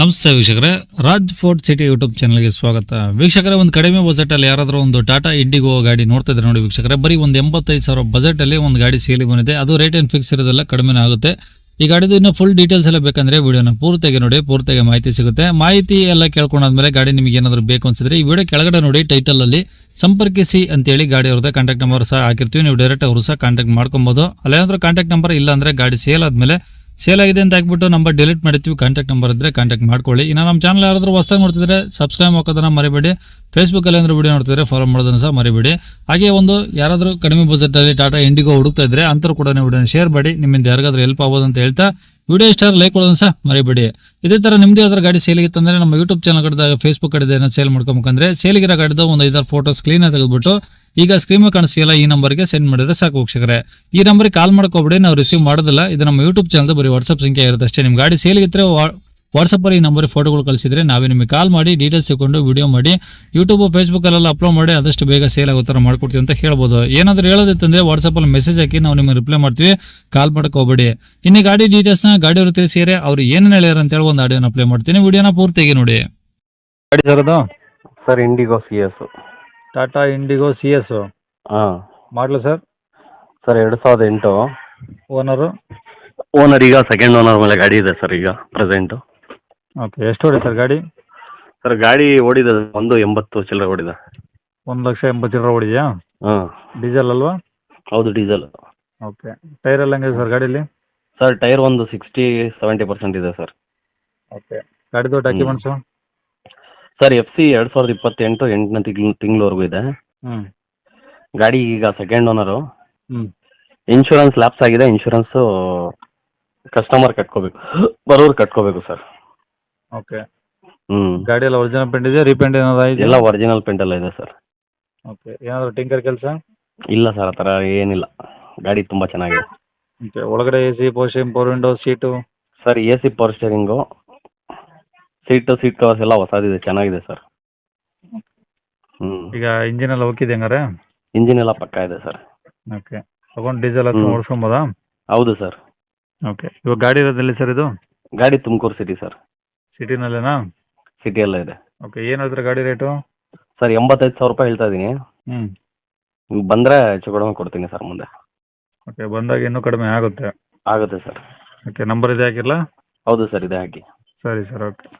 ನಮಸ್ತೆ ವೀಕ್ಷಕರೇ. Raj fort city YouTube ಚಾನಲ್ಗೆ ಸ್ವಾಗತ. ವೀಕ್ಷಕರೇ, ಒಂದು ಕಡಿಮೆ ಬಜೆಟಲ್ಲಿ ಯಾರಾದರೂ ಒಂದು ಟಾಟಾ ಇಂಡಿಗೋ ಗಾಡಿ ನೋಡ್ತಾ ಇದ್ರೆ ನೋಡಿ ವೀಕ್ಷಕರೇ, ಬರೀ ಒಂದು ಎಂಬತ್ತೈದು ಸಾವಿರ ಬಜೆಟಲ್ಲಿ ಒಂದು ಗಾಡಿ ಸೇಲಿ ಬಂದಿದೆ. ಅದು ರೇಟ್ ಏನು ಫಿಕ್ಸ್ ಇರೋದಿಲ್ಲ ಕಡಿಮೆ ಆಗುತ್ತೆ. ಈ ಗಾಡಿದು ಇನ್ನು ಫುಲ್ ಡೀಟೇಲ್ಸ್ ಎಲ್ಲ ಬೇಕಂದ್ರೆ ವಿಡಿಯೋನ ಪೂರ್ತಿಯಾಗಿ ನೋಡಿ, ಪೂರ್ತಿಯಾಗಿ ಮಾಹಿತಿ ಸಿಗುತ್ತೆ. ಮಾಹಿತಿ ಎಲ್ಲ ಕೇಳ್ಕೊಂಡಾದ್ಮೇಲೆ ಗಾಡಿ ನಿಮಗೆ ಏನಾದರೂ ಬೇಕು ಅನ್ಸಿದ್ರೆ ಈ ವಿಡಿಯೋ ಕೆಳಗಡೆ ನೋಡಿ ಟೈಟಲ್ ಅಲ್ಲಿ ಸಂಪರ್ಕಿಸಿ ಅಂತೇಳಿ ಗಾಡಿ ಅವ್ರದ್ದು ಕಾಂಟ್ಯಾಕ್ಟ್ ನಂಬರ್ ಸಹ ಹಾಕಿರ್ತೀವಿ. ನೀವು ಡೈರೆಕ್ಟ್ ಅವರು ಸಹ ಕಾಂಟ್ಯಾಕ್ಟ್ ಮಾಡ್ಕೊಬೋದು. ಅಲ್ಲೇನಾದ್ರೂ ಕಾಂಟ್ಯಾಕ್ಟ್ ನಂಬರ್ ಇಲ್ಲ ಅಂದ್ರೆ ಗಾಡಿ ಸೇಲ್ ಆದ್ಮೇಲೆ ಸೇಲ್ ಆಗಿದೆ ಅಂತ ಹಾಕ್ಬಿಟ್ಟು ನಂಬರ್ ಡಿಲೀಟ್ ಮಾಡಿರ್ತೀವಿ ಕಾಂಟ್ಯಾಕ್ಟ್ ನಂಬರ್ ಇದ್ರೆ ಕಾಂಟ್ಯಾಕ್ಟ್ ಮಾಡ್ಕೊಳ್ಳಿ. ಇನ್ನು ನಮ್ಮ ಚಾನಲ್ ಯಾರಾದರೂ ಹೊಸ್ದಾಗಿ ನೋಡ್ತಿದ್ರೆ ಸಬ್ಸ್ಕ್ರೈಬ್ ಹಾಕೋದನ್ನ ಮರಿಬೇಡಿ. ಫೇಸ್ಬುಕ್ಕಲ್ಲಿ ಏನಾದರೂ ವಿಡಿಯೋ ನೋಡ್ತಿದ್ರೆ ಫಾಲೋ ಮಾಡೋದನ್ನ ಸಹ ಮರಿಬೇಡಿ. ಹಾಗೆ ಒಂದು ಯಾರಾದರೂ ಕಡಿಮೆ ಬಜೆಟಲ್ಲಿ ಟಾಟಾ ಇಂಡಿಗೋ ಹುಡುಕ್ತಾ ಇದ್ರೆ ಅಂತರ ಕೂಡ ವಿಡಿಯೋನ ಶೇರ್ ಮಾಡಿ. ನಿಮ್ಮಿಂದ ಯಾರಿಗಾದ್ರೂ ಹೆಲ್ಪ್ ಆಗ್ಬೋದು ಅಂತ ಹೇಳ್ತಾ ವಿಡಿಯೋ ಇಷ್ಟ ಲೈಕ್ ಕೊಡೋದನ್ನ ಸಹ ಮರಿಬೇಡಿ. ಇದೇ ಥರ ನಿಮ್ಮದೇ ಯಾವ್ದಾರು ಗಾಡಿ ಸೇಲಿಗಿತ್ತಂದ್ರೆ ನಮ್ಮ ಯೂಟ್ಯೂಬ್ ಚಾನಲ್ ಕಡೆದಾಗ ಫೇಸ್ಬುಕ್ ಕಡೆದ ಏನೋ ಸೇಲ್ ಮಾಡ್ಕೊಬೇಕಂದ್ರೆ ಸೇಲಿಗಿರೋ ಗಾಡಿದ ಒಂದು ಐದಾರು ಫೋಟೋಸ್ ಕ್ಲೀನಾಗಿ ತೆಗೆದ್ಬಿಟ್ಟು ಈಗ ಸ್ಕ್ರೀನ್ ಕಾಣಿಸಿಲ್ಲ ಈ ನಂಬರ್ಗೆ ಸೆಂಡ್ ಮಾಡಿದ್ರೆ ಸಾಕು ವೀಕ್ಷಕರೇ. ಈ ನಂಬರ್ಗೆ ಕಾಲ್ ಮಾಡ್ಕೋಬಿಡಿ, ನಾವು ರಿಸೀವ್ ಮಾಡೋದಿಲ್ಲ. ಇದು ನಮ್ಮ ಯೂಟ್ಯೂಬ್ ಚಾನಲ್ ಬರೀ ವಾಟ್ಸಪ್ ಸಂಖ್ಯೆ ಇರುತ್ತೆ. ಅಷ್ಟೇ ನಿಮ್ಮ ಗಾಡಿ ಸೇಲಿಗಿದ್ರೆ ವಾಟ್ಸಪ್ಪಲ್ಲಿ ಈ ನಂಬರ್ ಫೋಟೋಗಳು ಕಳಿಸಿದ್ರೆ ನಾವೇ ನಿಮಗೆ ಕಾಲ್ ಮಾಡಿ ಡೀಟೇಲ್ಸ್ ತಗೊಂಡು ವಿಡಿಯೋ ಮಾಡಿ ಯೂಟ್ಯೂಬ್ ಫೇಸ್ಬುಕ್ಕಲ್ಲೆಲ್ಲ ಅಪ್ಲೋಡ್ ಮಾಡಿ ಆದಷ್ಟು ಬೇಗ ಸೇಲ್ ಆಗೋ ಥರ ಮಾಡ್ಕೊಡ್ತೀವಿ ಅಂತ ಹೇಳ್ಬೋದು. ಏನಾದರೂ ಹೇಳೋದಿತ್ತಂದರೆ ವಾಟ್ಸಪ್ಪಲ್ಲಿ ಮೆಸೇಜ್ ಹಾಕಿ ನಾವು ನಿಮಗೆ ರಿಪ್ಲೈ ಮಾಡ್ತೀವಿ. ಕಾಲ್ ಮಾಡೋಕೆ ಹೋಗಬೇಡಿ. ಇನ್ನು ಗಾಡಿ ಡೀಟೇಲ್ಸ್ನ ಗಾಡಿಯವರು ತಿಳಿಸಿದರೆ ಅವ್ರು ಏನೇನು ಹೇಳ್ಯಾರ ಅಂತ ಹೇಳಿ ಒಂದು ಆಡಿಯೋನ ಅಪ್ಲೈ ಮಾಡ್ತೀನಿ. ವಿಡಿಯೋನ ಪೂರ್ತಿಯಾಗಿ ನೋಡಿ. ಗಾಡಿ ಸರದು sir Indigo C S Tata Indigo C S ಹಾಂ. ಮಾಡಲು ಸರ್ ಸರ್ ಎರಡು ಸಾವಿರದ ಎಂಟು. ಓನರು ಓನರ್ ಈಗ ಸೆಕೆಂಡ್ ಓನರ್ ಮೇಲೆ ಗಾಡಿ ಇದೆ ಸರ್ ಈಗ ಪ್ರೆಸೆಂಟು ಓಕೆ ಎಷ್ಟು ಹೊಡಿ ಸರ್ ಗಾಡಿ? ಸರ್ ಗಾಡಿ ಓಡಿದ ಒಂದು ಎಂಬತ್ತು ಚಿಲ್ಲರೆ ಓಡಿದ. ಒಂದು ಲಕ್ಷ ಎಂಬತ್ತು ಚಿಲ್ಲರೆ ಹೊಡಿದೆಯಾ ಹಾಂ. ಡೀಸೆಲ್ ಅಲ್ವಾ? ಹೌದು ಡೀಸೆಲ್. ಓಕೆ ಟೈರ್ ಎಲ್ಲ ಹೆಂಗಿದೆ ಸರ್ ಗಾಡೀಲಿ? ಸರ್ ಟೈರ್ ಒಂದು ಸಿಕ್ಸ್ಟಿ ಸೆವೆಂಟಿ ಪರ್ಸೆಂಟ್ ಇದೆ ಸರ್. ಓಕೆ ಗಾಡಿದು ಡಾಕ್ಯುಮೆಂಟ್ಸು? ಸರ್ ಎಫ್ ಸಿ ಎರಡು ಸಾವಿರದ ಇಪ್ಪತ್ತೆಂಟು ಎಂಟನೇ ತಿಂಗ್ಳು ತಿಂಗಳವರೆಗೂ ಇದೆ. ಹ್ಞೂ ಗಾಡಿ ಈಗ ಸೆಕೆಂಡ್ ಓನರು ಹ್ಞೂ ಇನ್ಶೂರೆನ್ಸ್ ಲ್ಯಾಪ್ಸ್ ಆಗಿದೆ ಇನ್ಶೂರೆನ್ಸು ಕಸ್ಟಮರ್ ಕಟ್ಕೋಬೇಕು. ಬರೋರು ಕಟ್ಕೋಬೇಕು ಸರ್. ಓಕೆ ಹ್ಮ್. ಗಾಡಿ ಎಲ್ಲ ಒರಿಜಿನಲ್ ಪೇಂಟ್ ಇದೆಯಾ? ರೀಪೇಂಟ್ ಏನಾದ್ರು ಇದೆಯಾ ಎಲ್ಲ ಒರಿಜಿನಲ್ ಪೇಂಟ್ ಎಲ್ಲ ಇದೆ ಸರ್. ಓಕೆ ಏನಾದರೂ ಟಿಂಕರ್ ಕೆಲಸ? ಇಲ್ಲ ಸರ್ ಆ ಥರ ಏನಿಲ್ಲ. ಗಾಡಿ ತುಂಬಾ ಚೆನ್ನಾಗಿದೆ. ಓಕೆ ಒಳಗಡೆ A C portion power window seat sir A C power steering seat seat covers ಎಲ್ಲ ಹೊಸದಿದೆ. ಚೆನ್ನಾಗಿದೆ ಸರ್. ಹ್ಞೂ ಈಗ ಇಂಜಿನ್ ಎಲ್ಲ ಹೋಗಿದೆ ಹಂಗಾರೆ? ಇಂಜಿನ್ ಎಲ್ಲ ಪಕ್ಕ ಇದೆ ಸರ್. ಓಕೆ ತಗೊಂಡು ಡೀಸೆಲ್ ಹ್ಮ್. ಓಡಿಸ್ಕೊಬೋದಾ? ಹೌದು ಸರ್. ಓಕೆ ಇವಾಗ ಗಾಡಿ ಇರೋದಲ್ಲಿ ಸರ್ ಇದು? ಗಾಡಿ ತುಮಕೂರು ಸಿಟಿ ಸರ್. ಸಿಟಿನಲ್ಲೇನಾ? ಸಿಟಿ ಎಲ್ಲ ಇದೆ. ಓಕೆ ಏನು ಹೇಳ್ತಾರೆ ಗಾಡಿ ರೇಟು? ಸರ್ ಎಂಬತ್ತೈದು ಸಾವಿರ ರೂಪಾಯಿ ಹೇಳ್ತಾ ಇದ್ದೀನಿ ಹ್ಞೂ ಬಂದರೆ ಹೆಚ್ಚು ಕಡಿಮೆ ಕೊಡ್ತೀನಿ ಸರ್ ಮುಂದೆ. ಓಕೆ ಬಂದಾಗ ಇನ್ನೂ ಕಡಿಮೆ ಆಗುತ್ತೆ. ಆಗುತ್ತೆ ಸರ್. ಓಕೆ ನಂಬರ್ ಇದೆ ಹಾಕಿರಲ್ಲ? ಹೌದು ಸರ್ ಇದೆ ಹಾಕಿ. ಸರಿ ಸರ್ ಓಕೆ